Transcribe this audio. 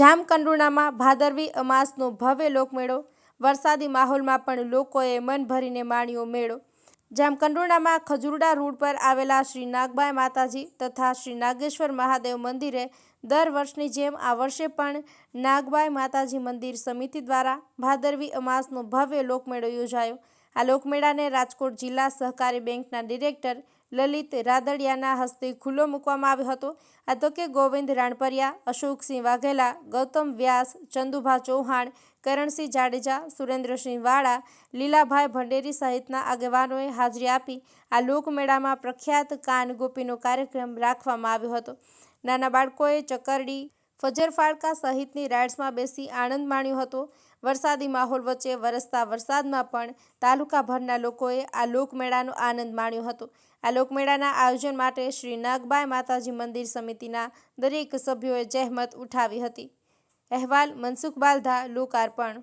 જામકંડોરણામાં ભાદરવી અમાસનો ભવ્ય લોકમેળો. વરસાદી માહોલમાં પણ લોકોએ મન ભરીને માણ્યો મેળો. જામકંડુણામાં ખજુરડા રોડ પર આવેલા શ્રી નાગબાઈ માતાજી તથા શ્રી નાગેશ્વર મહાદેવ મંદિરે દર વર્ષની જેમ આ વર્ષે પણ નાગબાઈ માતાજી મંદિર સમિતિ દ્વારા ભાદરવી અમાસનો ભવ્ય લોકમેળો યોજાયો. આ લોકમેળાને રાજકોટ જિલ્લા સહકારી બેંકના ડિરેક્ટર લલિત રાદડિયાના હસ્તે ખુલ્લો મૂકવામાં આવ્યો હતો. આ તકે ગોવિંદ રાણપરિયા, અશોકસિંહ વાઘેલા, ગૌતમ વ્યાસ, ચંદુભા ચૌહાણ, કરણસિંહ જાડેજા, સુરેન્દ્રસિંહ વાળા, લીલાભાઈ ભંડેરી સહિતના આગેવાનોએ હાજરી આપી. આ લોકમેળામાં પ્રખ્યાત કાન ગોપીનો કાર્યક્રમ રાખવામાં આવ્યો હતો. નાના બાળકોએ ચકરડી ફજર ફાળકા સહિતની રાઇડ્સમાં બેસી આનંદ માણ્યો હતો. વરસાદી માહોલ વચ્ચે વરસતા વરસાદમાં પણ તાલુકાભરના લોકોએ આ લોકમેળાનો આનંદ માણ્યો હતો. આ લોકમેળાના આયોજન માટે શ્રી નાગબાઈ માતાજી મંદિર સમિતિના દરેક સભ્યોએ જહેમત ઉઠાવી હતી. અહેવાલ મનસુખ બાલધા લોકાર્પણ